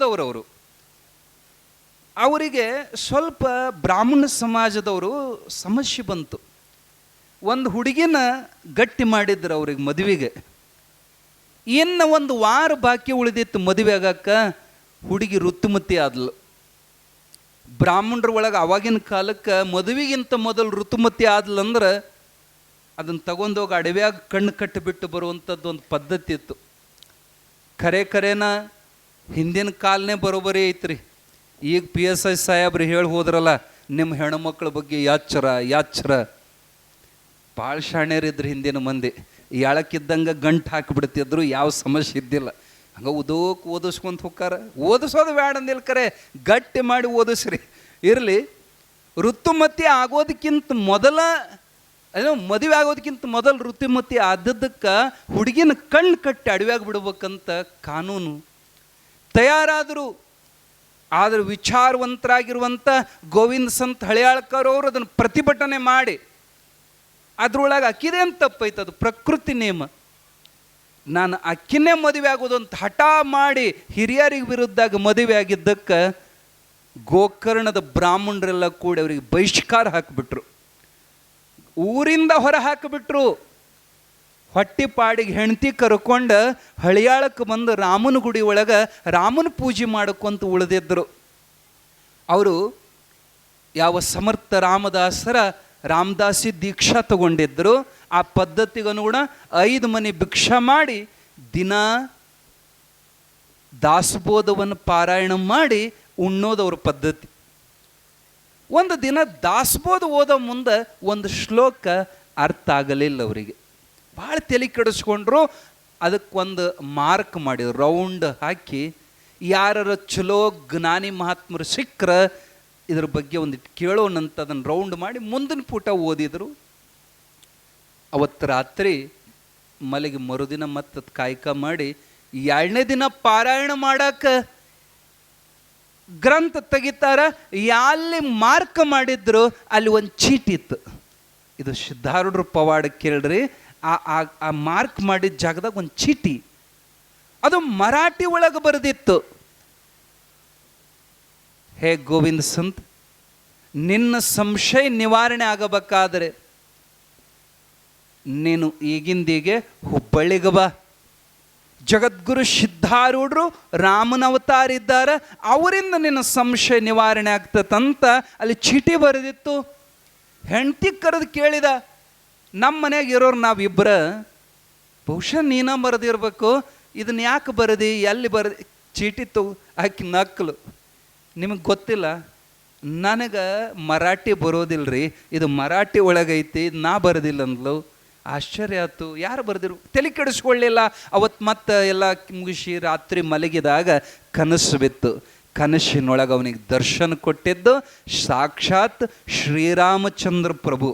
ದವರವರು ಅವರಿಗೆ ಸ್ವಲ್ಪ ಬ್ರಾಹ್ಮಣ ಸಮಾಜದವರು ಸಮಸ್ಯೆ ಬಂತು. ಒಂದು ಹುಡುಗಿನ ಗಟ್ಟಿ ಮಾಡಿದ್ರು ಅವ್ರಿಗೆ ಮದುವೆಗೆ. ಇನ್ನು ಒಂದು ವಾರ ಬಾಕಿ ಉಳಿದಿತ್ತು ಮದುವೆ ಆಗಕ್ಕ, ಹುಡುಗಿ ಋತುಮತಿ ಆದ್ಲು. ಬ್ರಾಹ್ಮಣರ ಒಳಗೆ ಅವಾಗಿನ ಕಾಲಕ್ಕೆ ಮದುವೆಗಿಂತ ಮೊದಲು ಋತುಮತಿ ಆದ್ಲಂದ್ರೆ ಅದನ್ನು ತಗೊಂಡೋಗಿ ಅಡವ್ಯಾಗ ಕಣ್ಣು ಕಟ್ಟಿಬಿಟ್ಟು ಬರುವಂಥದ್ದು ಒಂದು ಪದ್ಧತಿ ಇತ್ತು. ಕರೆ ಖರೇನ ಹಿಂದಿನ ಕಾಲನೇ ಬರೋಬರಿ ಐತ್ರಿ. ಈಗ ಪಿ ಎಸ್ ಐ ಸಾಹೇಬ್ರು ಹೇಳಿ ಹೋದ್ರಲ್ಲ, ನಿಮ್ಮ ಹೆಣ್ಮಕ್ಳ ಬಗ್ಗೆ ಯಾಚರ ಯಾಚರ. ಭಾಳ ಶಾಣ್ಯರಿದ್ರು ಹಿಂದಿನ ಮಂದಿ. ಎಳಕ್ಕಿದ್ದಂಗೆ ಗಂಟು ಹಾಕಿಬಿಡ್ತಿದ್ರು, ಯಾವ ಸಮಸ್ಯೆ ಇದ್ದಿಲ್ಲ. ಹಂಗೆ ಓದೋಕೆ ಓದಿಸ್ಕೊಂತ ಹೋಕ್ಕಾರ. ಓದಿಸೋದು ಬೇಡ ಅಂದಿಲ್ಲ ಕರೆ, ಗಟ್ಟಿ ಮಾಡಿ ಓದಿಸ್ರಿ. ಇರಲಿ, ಋತುಮತಿ ಆಗೋದಕ್ಕಿಂತ ಮೊದಲ ಏನೋ ಮದುವೆ ಆಗೋದಕ್ಕಿಂತ ಮೊದಲು ಋತುಮತಿ ಆದದ್ದಕ್ಕೆ ಹುಡುಗಿನ ಕಣ್ಣು ಕಟ್ಟಿ ಅಡವ್ಯಾಗ ಬಿಡ್ಬೇಕಂತ ಕಾನೂನು. ತಯಾರಾದರು. ಆದರೆ ವಿಚಾರವಂತರಾಗಿರುವಂಥ ಗೋವಿಂದ ಸಂತ್ ಹಳೆಯಾಳ್ಕರ್ ಅವರು ಅದನ್ನು ಪ್ರತಿಭಟನೆ ಮಾಡಿ, ಅದ್ರೊಳಗೆ ಅಕ್ಕಿದೇನು ತಪ್ಪೈತೆ ಅದು ಪ್ರಕೃತಿ ನೇಮ. ನಾನು ಅಕ್ಕಿನೇ ಮದುವೆ ಆಗೋದು ಅಂತ ಹಠ ಮಾಡಿ ಹಿರಿಯರಿಗೆ ವಿರುದ್ಧಾಗ ಮದುವೆ ಆಗಿದ್ದಕ್ಕೆ ಗೋಕರ್ಣದ ಬ್ರಾಹ್ಮಣರೆಲ್ಲ ಕೂಡಿ ಅವರಿಗೆ ಬಹಿಷ್ಕಾರ ಹಾಕಿಬಿಟ್ರು. ಊರಿಂದ ಹೊರ ಹಾಕಿಬಿಟ್ರು. ಹೊಟ್ಟಿ ಪಾಡಿಗೆ ಹೆಂಡತಿ ಕರ್ಕೊಂಡು ಹಳಿಯಾಳಕ್ಕೆ ಬಂದು ರಾಮನ ಗುಡಿ ಒಳಗೆ ರಾಮನ ಪೂಜೆ ಮಾಡ್ಕೊಂತ ಉಳಿದಿದ್ದರು ಅವರು ಯಾವ ಸಮರ್ಥ ರಾಮದಾಸರ ರಾಮದಾಸಿ ದೀಕ್ಷಾ ತಗೊಂಡಿದ್ದರು ಆ ಪದ್ಧತಿಗನುಗುಣ ಐದು ಮನೆ ಭಿಕ್ಷಾ ಮಾಡಿ ದಿನ ದಾಸಬೋಧವನ್ನು ಪಾರಾಯಣ ಮಾಡಿ ಉಣ್ಣೋದು ಅವ್ರ ಪದ್ಧತಿ. ಒಂದು ದಿನ ದಾಸಬೋಧ ಓದೋ ಮುಂದೆ ಒಂದು ಶ್ಲೋಕ ಅರ್ಥ ಆಗಲಿಲ್ಲ ಅವರಿಗೆ. ಭಾಳ ತಲೆ ಕೆಡಿಸ್ಕೊಂಡ್ರು ಅದಕ್ಕೊಂದು ಮಾರ್ಕ್ ಮಾಡಿದ್ರು. ರೌಂಡ್ ಹಾಕಿ ಯಾರರ ಚಲೋ ಜ್ಞಾನಿ ಮಹಾತ್ಮರು ಸಿಕ್ಕ್ರ ಇದ್ರ ಬಗ್ಗೆ ಒಂದಿಟ್ಟು ಕೇಳೋಣಂತ ಅದನ್ನು ರೌಂಡ್ ಮಾಡಿ ಮುಂದಿನ ಪುಟ ಓದಿದರು. ಅವತ್ತು ರಾತ್ರಿ ಮಲಗಿ ಮರುದಿನ ಮತ್ತೆ ಕಾಯ್ಕ ಮಾಡಿ ಎರಡನೇ ದಿನ ಪಾರಾಯಣ ಮಾಡಾಕ ಗ್ರಂಥ ತೆಗಿತಾರ. ಎಲ್ಲಿ ಮಾರ್ಕ್ ಮಾಡಿದ್ರು ಅಲ್ಲಿ ಒಂದು ಚೀಟಿ ಇತ್ತು. ಇದು ಸಿದ್ಧಾರೂಢರು ಪವಾಡ ಕೇಳ್ರಿ. ಆ, ಆ- ಮಾರ್ಕ್ ಮಾಡಿದ ಜಾಗದಾಗ ಒಂದು ಚೀಟಿ. ಅದು ಮರಾಠಿ ಒಳಗೆ ಬರೆದಿತ್ತು. ಹೇ ಗೋವಿಂದ ಸಂತ್, ನಿನ್ನ ಸಂಶಯ ನಿವಾರಣೆ ಆಗಬೇಕಾದರೆ ನೀನು ಈಗಿಂದೀಗೆ ಹುಬ್ಬಳ್ಳಿಗೆ ಬಾ. ಜಗದ್ಗುರು ಸಿದ್ಧಾರೂಢರು ರಾಮನ ಅವತಾರ ಇದ್ದಾರೆ, ಅವರಿಂದ ನಿನ್ನ ಸಂಶಯ ನಿವಾರಣೆ ಆಗ್ತದಂತ ಅಲ್ಲಿ ಚೀಟಿ ಬರೆದಿತ್ತು. ಹೆಂಡತಿ ಕರೆದು ಕೇಳಿದ ನಮ್ಮ ಮನೆಯಾಗ ಇರೋರು ನಾವಿಬ್ಬರ ಬಹುಶಃ ನೀನ ಬರೆದಿರ್ಬೇಕು ಇದನ್ನ ಯಾಕೆ ಬರದಿ, ಎಲ್ಲಿ ಬರೆದಿ, ಚೀಟಿ ತಗೋ, ಆಕಿ ನಕ್ಲು. ನಿಮಗೆ ಗೊತ್ತಿಲ್ಲ, ನನಗೆ ಮರಾಠಿ ಬರೋದಿಲ್ರಿ, ಇದು ಮರಾಠಿ ಒಳಗೈತಿ ಇದು ನಾ ಬರೋದಿಲ್ಲ ಅಂದ್ಲು ಆಶ್ಚರ್ಯ ಆಯ್ತು, ಯಾರು ಬರೆದಿರು, ತಲೆ ಕೆಡಿಸ್ಕೊಳ್ಳಿಲ್ಲ. ಅವತ್ತು ಮತ್ತೆ ಎಲ್ಲ ಮುಗಿಸಿ ರಾತ್ರಿ ಮಲಗಿದಾಗ ಕನಸು ಬಿತ್ತು. ಕನಸಿನೊಳಗೆ ಅವನಿಗೆ ದರ್ಶನ ಕೊಟ್ಟಿದ್ದು ಸಾಕ್ಷಾತ್ ಶ್ರೀರಾಮಚಂದ್ರ ಪ್ರಭು.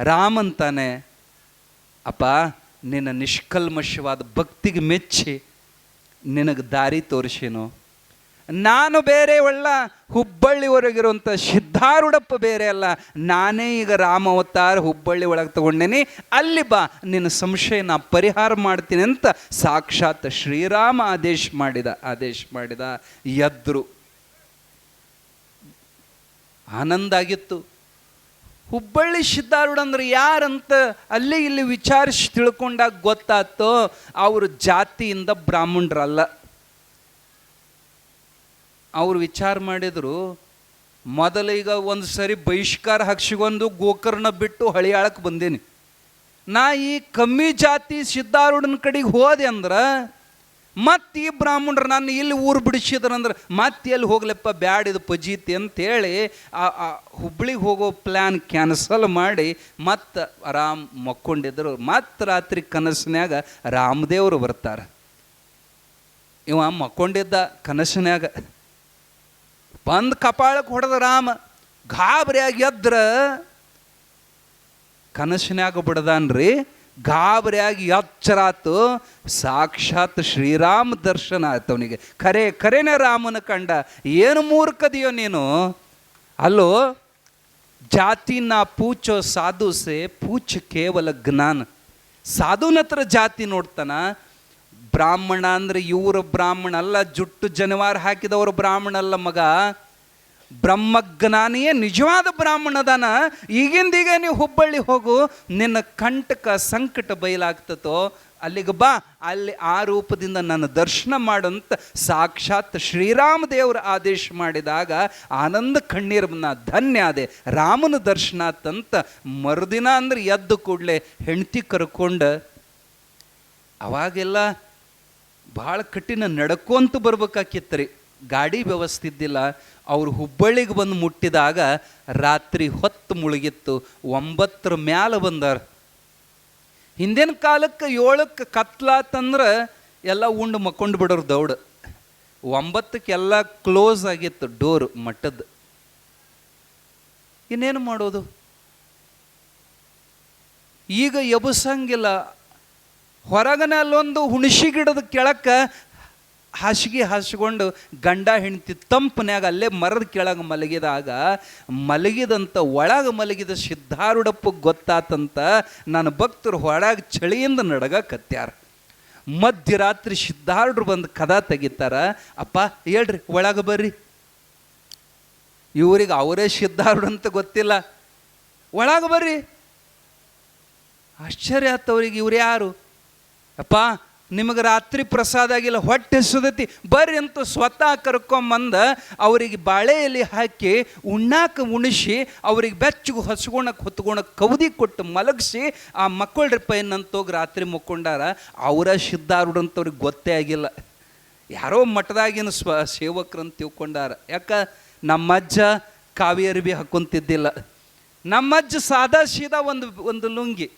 ರಾಮಂತಾನೆ ಅಪ್ಪ, ನಿನ್ನ ನಿಷ್ಕಲ್ಮಶವಾದ ಭಕ್ತಿಗೆ ಮೆಚ್ಚಿ ನಿನಗೆ ದಾರಿ ತೋರಿಸಿನು? ನಾನು ಬೇರೆ ಒಳ್ಳ ಹುಬ್ಬಳ್ಳಿವರೆಗಿರುವಂಥ ಸಿದ್ಧಾರೂಢಪ್ಪ ಬೇರೆ ಅಲ್ಲ. ನಾನೇ ಈಗ ರಾಮ ಅವತಾರ ಹುಬ್ಬಳ್ಳಿ ಒಳಗೆ ತಗೊಂಡೇನಿ. ಅಲ್ಲಿ ಬಾ, ನಿನ್ನ ಸಂಶಯ ನಾ ಪರಿಹಾರ ಮಾಡ್ತೀನಿ ಅಂತ ಸಾಕ್ಷಾತ್ ಶ್ರೀರಾಮ ಆದೇಶ ಮಾಡಿದ ಆದೇಶ ಮಾಡಿದ, ಎದ್ರು. ಆನಂದ ಆಗಿತ್ತು. ಹುಬ್ಬಳ್ಳಿ ಸಿದ್ಧಾರೂಢ ಅಂದ್ರೆ ಯಾರಂತ ಅಲ್ಲಿ ಇಲ್ಲಿ ವಿಚಾರಿಸಿ ತಿಳ್ಕೊಂಡಾಗ ಗೊತ್ತಾತೋ ಅವರು ಜಾತಿಯಿಂದ ಬ್ರಾಹ್ಮಣರಲ್ಲ. ಅವ್ರು ವಿಚಾರ ಮಾಡಿದ್ರು ಮೊದಲೀಗ ಒಂದು ಸರಿ ಬಹಿಷ್ಕಾರ ಹಕ್ಷಿಗೊಂದು ಗೋಕರ್ಣ ಬಿಟ್ಟು ಹಳಿಯಾಳಕ್ಕೆ ಬಂದೇನಿ. ನಾ ಈ ಕಮ್ಮಿ ಜಾತಿ ಸಿದ್ಧಾರೂಢನ ಕಡೆಗೆ ಹೋದೆ ಅಂದ್ರೆ ಮತ್ತೆ ಈ ಬ್ರಾಹ್ಮಣರು ನಾನು ಇಲ್ಲಿ ಊರು ಬಿಡಿಸಿದ್ರಂದ್ರೆ ಮತ್ತೆ ಎಲ್ಲಿ ಹೋಗ್ಲಪ್ಪ ಬ್ಯಾಡ ಇದು ಪಜೀತಿ ಅಂತೇಳಿ ಆ ಆ ಹುಬ್ಳಿಗೆ ಹೋಗೋ ಪ್ಲ್ಯಾನ್ ಕ್ಯಾನ್ಸಲ್ ಮಾಡಿ ಮತ್ತೆ ಆರಾಮ್ ಮಕ್ಕೊಂಡಿದ್ರು. ಮತ್ತೆ ರಾತ್ರಿ ಕನಸಿನಾಗ ರಾಮದೇವರು ಬರ್ತಾರೆ. ಇವ ಮಕ್ಕೊಂಡಿದ್ದ ಕನಸಿನಾಗ ಬಂದು ಕಪಾಳಕ್ಕೆ ಹೊಡೆದ ರಾಮ ಗಾಬರಿಯಾಗಿ ಎದ್ರ ಕನಸಿನಾಗ ಬಿಡದಾನ್ರಿ. ಗಾಬರಿಯಾಗಿ ಎಚ್ಚರಾತು ಸಾಕ್ಷಾತ್ ಶ್ರೀರಾಮ ದರ್ಶನ ಆಯ್ತು ಅವನಿಗೆ. ಖರೆ ಖರೇನೆ ರಾಮನ ಕಂಡ, ಏನು ಮೂರ್ಖದಿಯೋ ನೀನು? ಅಲ್ಲೋ, ಜಾತಿ ನಾ ಪೂಚೋ ಸಾಧು ಸೆ, ಪೂಚ ಕೇವಲ ಜ್ಞಾನ. ಸಾಧುನ ಹತ್ರ ಜಾತಿ ನೋಡ್ತಾನ, ಬ್ರಾಹ್ಮಣ ಅಂದ್ರೆ ಇವರು ಬ್ರಾಹ್ಮಣ ಅಲ್ಲ, ಜುಟ್ಟು ಜನವಾರ ಹಾಕಿದವರು ಬ್ರಾಹ್ಮಣ ಅಲ್ಲ ಮಗ. ಬ್ರಹ್ಮಜ್ಞಾನಿಯೇ ನಿಜವಾದ ಬ್ರಾಹ್ಮಣದನ, ಈಗಿಂದೀಗ ನೀವು ಹುಬ್ಬಳ್ಳಿ ಹೋಗು, ನಿನ್ನ ಕಂಟಕ ಸಂಕಟ ಬಯಲಾಗ್ತತೋ, ಅಲ್ಲಿಗೆ ಬಾ, ಅಲ್ಲಿ ಆ ರೂಪದಿಂದ ನನ್ನ ದರ್ಶನ ಮಾಡಂತ ಸಾಕ್ಷಾತ್ ಶ್ರೀರಾಮ ದೇವರು ಆದೇಶ ಮಾಡಿದಾಗ ಆನಂದ ಕಣ್ಣೀರನ್ನ ಧನ್ಯ ಆದೆ ರಾಮನ ದರ್ಶನ ತಂತ ಮರುದಿನ ಅಂದ್ರೆ ಎದ್ದು ಕೂಡಲೇ ಹೆಂಡತಿ ಕರ್ಕೊಂಡು, ಅವಾಗೆಲ್ಲ ಭಾಳ ಕಠಿಣ ನಡ್ಕೊಂತ ಬರ್ಬೇಕಾಕಿತ್ತು ಗಾಡಿ ವ್ಯವಸ್ಥೆ ಇದ್ದಿಲ್ಲ ಅವರು ಹುಬ್ಬಳ್ಳಿಗೆ ಬಂದು ಮುಟ್ಟಿದಾಗ ರಾತ್ರಿ ಹೊತ್ತು ಮುಳುಗಿತ್ತು, ಒಂಬತ್ತರ ಮ್ಯಾಲ ಬಂದಾರ. ಹಿಂದಿನ ಕಾಲಕ್ಕೆ ಏಳಕ್ಕೆ ಕತ್ಲಾತಂದ್ರೆ ಎಲ್ಲ ಉಂಡು ಮಕ್ಕೊಂಡು ಬಿಡೋರು ದೌಡ್. ಒಂಬತ್ತಕ್ಕೆಲ್ಲ ಕ್ಲೋಸ್ ಆಗಿತ್ತು ಡೋರ್ ಮಟ್ಟದ. ಇನ್ನೇನು ಮಾಡೋದು? ಈಗ ಎಬಸಂಗಿಲ್ಲ. ಹೊರಗನ ಅಲ್ಲೊಂದು ಹುಣಸಿ ಗಿಡದ ಕೆಳಕ್ಕೆ ಹಾಸಿಗೆ ಹಾಸಿಕೊಂಡು ಗಂಡ ಹೆಂಡತಿ ತಂಪನ್ಯಾಗ ಅಲ್ಲೇ ಮರದ ಕೆಳಗೆ ಮಲಗಿದಾಗ ಮಲಗಿದಂಥ ಒಳಗೆ ಮಲಗಿದ ಸಿದ್ಧಾರೂಢಪ್ಪ ಗೊತ್ತಾತಂತ ನನ್ನ ಭಕ್ತರು ಹೊರಗೆ ಚಳಿಯಿಂದ ನಡಗಕತ್ಯಾರ ಮಧ್ಯರಾತ್ರಿ ಸಿದ್ಧಾರೂಢರು ಬಂದು ಕದ ತೆಗಿತಾರ, ಅಪ್ಪ, ಹೇಳ್ರಿ, ಒಳಗೆ ಬರ್ರಿ. ಇವ್ರಿಗೆ ಅವರೇ ಸಿದ್ಧಾರೂಢ ಅಂತ ಗೊತ್ತಿಲ್ಲ. ಒಳಗೆ ಬರ್ರಿ. ಆಶ್ಚರ್ಯ ಆತವ್ರಿಗೆ ಇವ್ರು ಯಾರು? ಅಪ್ಪ ನಿಮಗೆ ರಾತ್ರಿ ಪ್ರಸಾದ ಆಗಿಲ್ಲ, ಹೊಟ್ಟೆ ಸುದತಿ, ಬರ್ರಿ ಅಂತ ಸ್ವತಃ ಕರ್ಕೊಂಬಂದ ಅವರಿಗೆ ಬಾಳೆಯಲ್ಲಿ ಹಾಕಿ ಉಣ್ಣಾಕ ಉಣಿಸಿ ಅವ್ರಿಗೆ ಬೆಚ್ಚಗೆ ಹೊಸ್ಕೊಳಕ್ಕೆ ಹೊತ್ಕೊಳಕ್ಕೆ ಕವದಿ ಕೊಟ್ಟು ಮಲಗಿಸಿ ಆ ಮಕ್ಕಳ್ರಿ ಪೈನಂತೋಗಿ ರಾತ್ರಿ ಮುಕ್ಕೊಂಡಾರ, ಅವರ ಸಿದ್ಧಾರುಡಂತವ್ರಿಗೆ ಗೊತ್ತೇ ಆಗಿಲ್ಲ. ಯಾರೋ ಮಠದಾಗಿನ ಸ್ವ ಸೇವಕರಂತ ತಿಳ್ಕೊಂಡಾರ. ಯಾಕ? ನಮ್ಮಜ್ಜ ಕಾವಿ ಅರಿವಿ ಹಾಕೊಂತಿದ್ದಿಲ್ಲ. ನಮ್ಮಜ್ಜ ಸಾದಾ ಸೀದಾ ಒಂದು ಒಂದು ಲುಂಗಿ.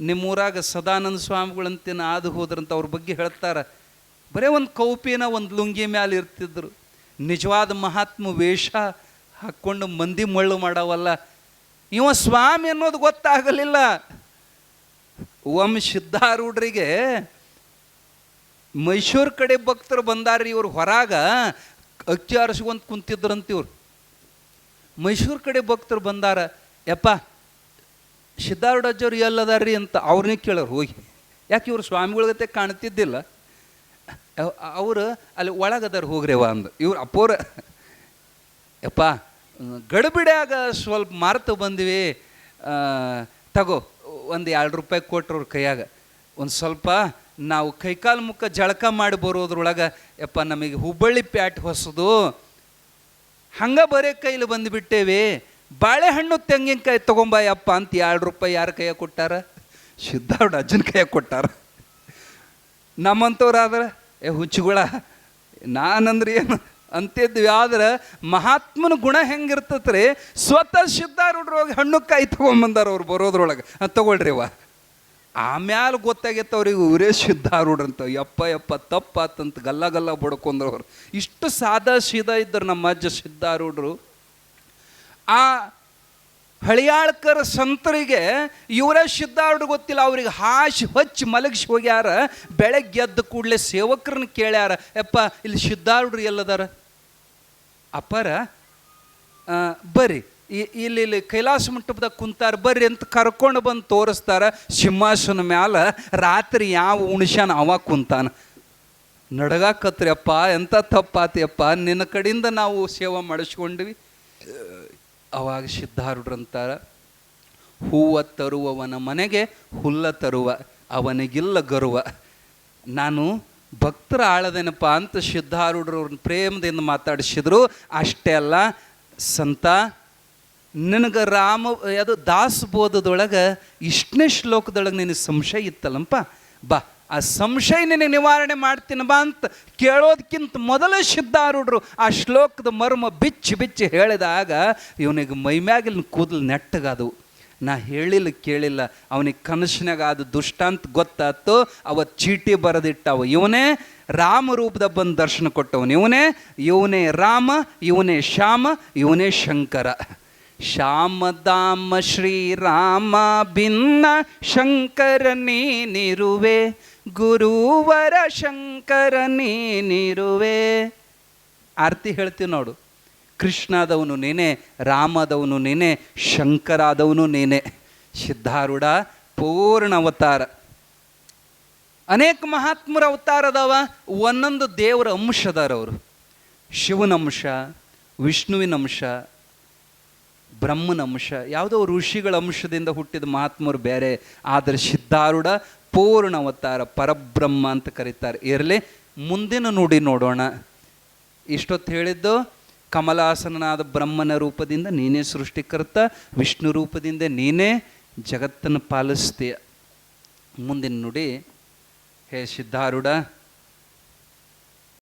ನಿಮ್ಮೂರಾಗ ಸದಾನಂದ ಸ್ವಾಮಿಗಳಂತೇನು ಆದು ಹೋದ್ರಂತ ಅವ್ರ ಬಗ್ಗೆ ಹೇಳ್ತಾರೆ. ಬರೀ ಒಂದು ಕೌಪಿನ ಒಂದು ಲುಂಗಿ ಮ್ಯಾಲೆ ಇರ್ತಿದ್ರು. ನಿಜವಾದ ಮಹಾತ್ಮ ವೇಷ ಹಾಕ್ಕೊಂಡು ಮಂದಿ ಮಳ್ಳು ಮಾಡವಲ್ಲ. ಇವ ಸ್ವಾಮಿ ಅನ್ನೋದು ಗೊತ್ತಾಗಲಿಲ್ಲ. ಒಮ್ಮೆ ಸಿದ್ಧಾರೂಢರಿಗೆ ಮೈಸೂರು ಕಡೆ ಭಕ್ತರು ಬಂದಾರ್ರಿ ಇವ್ರು ಹೊರಾಗ, ಅಕ್ಕಿ ಆರಿಸ್ಕೊಂತ ಕುಂತಿದ್ರಂತ ಇವ್ರು. ಮೈಸೂರು ಕಡೆ ಭಕ್ತರು ಬಂದಾರ, ಯಪ್ಪ ಸಿದ್ಧಾರೂಢಜ್ಜವ್ರು ಎಲ್ಲದಾರ್ರಿ ಅಂತ ಅವ್ರನ್ನೇ ಕೇಳೋರು ಹೋಗಿ. ಯಾಕೆ ಇವರು ಸ್ವಾಮಿಗಳ ಜೊತೆ ಕಾಣ್ತಿದ್ದಿಲ್ಲ? ಅವರು ಅಲ್ಲಿ ಒಳಗದಾರ ಹೋಗ್ರೇವ ಅಂದು. ಇವ್ರು ಅಪ್ಪೋರ ಯಪ್ಪ, ಗಡಬಿಡ್ಯಾಗ ಸ್ವಲ್ಪ ಮಾರ್ತು ಬಂದ್ವಿ. ತಗೋ, ಒಂದು ಎರಡು ರೂಪಾಯಿ ಕೊಟ್ರು ಅವ್ರ ಕೈಯಾಗ. ಒಂದು ಸ್ವಲ್ಪ ನಾವು ಕೈಕಾಲು ಮುಖ ಜಳಕ ಮಾಡಿ ಬರೋದ್ರೊಳಗೆ, ಯಪ್ಪ, ನಮಗೆ ಹುಬ್ಬಳ್ಳಿ ಪ್ಯಾಟ್ ಹೊಸದು. ಹಂಗೆ ಬರೇ ಕೈಲಿ ಬಂದುಬಿಟ್ಟೇವಿ. ಬಾಳೆಹಣ್ಣು ತೆಂಗಿನಕಾಯಿ ತೊಗೊಂಬಾಯಪ್ಪ ಅಂತ ಎರಡು ರೂಪಾಯಿ ಯಾರ ಕೈಯಾಗ ಕೊಟ್ಟಾರ? ಸಿದ್ಧಾರ್ಡ್ ಅಜ್ಜನ ಕೈಯಾಗ ಕೊಟ್ಟಾರ. ನಮ್ಮಂಥವ್ರಾದ್ರೆ ಏ ಹುಚ್ಚುಗಳ, ನಾನಂದ್ರೆ ಏನು? ಅಂತಿದ್ವಿ. ಆದ್ರೆ ಮಹಾತ್ಮನ ಗುಣ ಹೆಂಗಿರ್ತತ್ರಿ? ಸ್ವತಃ ಸಿದ್ಧಾರೂಢರು ಹೋಗಿ ಹಣ್ಣು ಕಾಯಿ ತೊಗೊಂಬಂದಾರ ಅವ್ರು ಬರೋದ್ರೊಳಗೆ. ತಗೊಳ್ರಿ ಅವ ಆಮ್ಯಾಲ ಗೊತ್ತಾಗೈತೆ ಅವ್ರಿಗೆ ಇವರೇ ಸಿದ್ಧಾರೂಢಂತ ಯಪ್ಪ ಯಪ್ಪ ತಪ್ಪಾತಂತ ಗಲ್ಲ ಗಲ್ಲ ಬಡ್ಕೊಂಡ್ರವ್ರು. ಇಷ್ಟು ಸಾದಾ ಸೀದಾ ಇದ್ದರು ನಮ್ಮ ಅಜ್ಜ ಸಿದ್ಧಾರೂಢರು. ಆ ಹಳಿಯಾಳ್ಕರ ಸಂತರಿಗೆ ಇವರೇ ಸಿದ್ಧಾರ್ಡು ಗೊತ್ತಿಲ್ಲ. ಅವ್ರಿಗೆ ಹಾಸಿ ಹಚ್ಚಿ ಮಲಗಿಸಿ ಹೋಗ್ಯಾರ. ಬೆಳಗ್ಗೆ ಎದ್ದ ಕೂಡಲೇ ಸೇವಕರನ್ನ ಕೇಳ್ಯಾರ. ಯಪ್ಪ ಇಲ್ಲಿ ಸಿದ್ಧಾರ್ಡ್ರು ಎಲ್ಲದಾರ? ಅಪ್ಪಾರ ಆ, ಬರ್ರಿ. ಇಲ್ಲಿ ಇಲ್ಲಿ ಕೈಲಾಸ ಮಂಟಪದಾಗ ಕುಂತಾರ. ಬರ್ರಿ ಅಂತ ಕರ್ಕೊಂಡು ಬಂದು ತೋರಿಸ್ತಾರ. ಸಿಂಹಾಸನ ಮ್ಯಾಲ ರಾತ್ರಿ ಯಾವ ಉಣಶಾನ ಅವ ಕುಂತಾನ. ನಡಗಾಕತ್ರಿ ಅಪ್ಪ ಎಂಥ ತಪ್ಪಾತಿಯಪ್ಪ. ನಿನ್ನ ಕಡೆಯಿಂದ ನಾವು ಸೇವಾ ಮಾಡಿಸ್ಕೊಂಡ್ವಿ. ಅವಾಗ ಸಿದ್ಧಾರೂಢರಂತಾರ, ಹೂವ ತರುವವನ ಮನೆಗೆ ಹುಲ್ಲ ತರುವ, ಅವನಿಗಿಲ್ಲ ಗರ್ವ. ನಾನು ಭಕ್ತರ ಆಳದೇನಪ್ಪ ಅಂತ ಸಿದ್ಧಾರೂಢರು ಪ್ರೇಮದಿಂದ ಮಾತಾಡಿಸಿದ್ರು. ಅಷ್ಟೇ ಅಲ್ಲ, ಸಂತ, ನಿನಗೆ ರಾಮ ಅದು ದಾಸಬೋಧದೊಳಗೆ ಇಷ್ಟನೇ ಶ್ಲೋಕದೊಳಗೆ ನಿನಗೆ ಸಂಶಯ ಇತ್ತಲ್ಲಪ್ಪ ಬಾ. ಆ ಸಂಶಯ ನಿನಗೆ ನಿವಾರಣೆ ಮಾಡ್ತೀನಿ ಬಾ ಅಂತ ಕೇಳೋದಕ್ಕಿಂತ ಮೊದಲ ಸಿದ್ಧಾರೂಢರು ಆ ಶ್ಲೋಕದ ಮರ್ಮ ಬಿಚ್ಚಿ ಬಿಚ್ಚಿ ಹೇಳಿದಾಗ ಇವನಿಗೆ ಮೈಮ್ಯಾಗಿನ ಕೂದಲು ನೆಟ್ಟಗಾದವು. ನಾ ಹೇಳಿಲ್ಲ ಕೇಳಿಲ್ಲ, ಅವನಿಗೆ ಕನಸಿನಾಗ ಅದು ದುಷ್ಟ ಅಂತ ಗೊತ್ತಾತು ಅವತ್ತು ಚೀಟಿ ಬರೆದಿಟ್ಟವ. ಇವನೇ ರಾಮ ರೂಪದ ಬಂದು ದರ್ಶನ ಕೊಟ್ಟವನು. ಇವನೇ ಇವನೇ ರಾಮ, ಇವನೇ ಶ್ಯಾಮ, ಇವನೇ ಶಂಕರ. ಶ್ಯಾಮದಾಮ ಶ್ರೀರಾಮ ಭಿನ್ನ ಶಂಕರ ನೀನಿರುವೆ, ಗುರುವರ ಶಂಕರ ನೀನಿರುವೆ. ಆರತಿ ಹೇಳ್ತೀವಿ ನೋಡು, ಕೃಷ್ಣಾದವನು ನೀನೆ, ರಾಮದವನು ನೀನೆ, ಶಂಕರಾದವನು ನೀನೆ. ಸಿದ್ಧಾರೂಢ ಪೂರ್ಣ ಅವತಾರ. ಅನೇಕ ಮಹಾತ್ಮರ ಅವತಾರ ಅದಾವ ಒಂದೊಂದು ದೇವರ ಅಂಶ ಅದಾರ ಅವರು ಶಿವನ ಅಂಶ ವಿಷ್ಣುವಿನ ಅಂಶ ಬ್ರಹ್ಮನ ಅಂಶ, ಯಾವುದೋ ಋಷಿಗಳ ಅಂಶದಿಂದ ಹುಟ್ಟಿದ ಮಹಾತ್ಮರು ಬೇರೆ, ಆದರೆ ಸಿದ್ಧಾರೂಢ ಪೂರ್ಣ ಅವತಾರ ಪರಬ್ರಹ್ಮ ಅಂತ ಕರೀತಾರೆ. ಇರಲಿ, ಮುಂದಿನ ನುಡಿ ನೋಡೋಣ. ಇಷ್ಟೊತ್ತು ಹೇಳಿದ್ದು, ಕಮಲಾಸನನಾದ ಬ್ರಹ್ಮನ ರೂಪದಿಂದ ನೀನೇ ಸೃಷ್ಟಿಕರ್ತ, ವಿಷ್ಣು ರೂಪದಿಂದ ನೀನೇ ಜಗತ್ತನ್ನು ಪಾಲಿಸ್ತೀಯ. ಮುಂದಿನ ನುಡಿ, ಹೇ ಸಿದ್ಧಾರೂಢ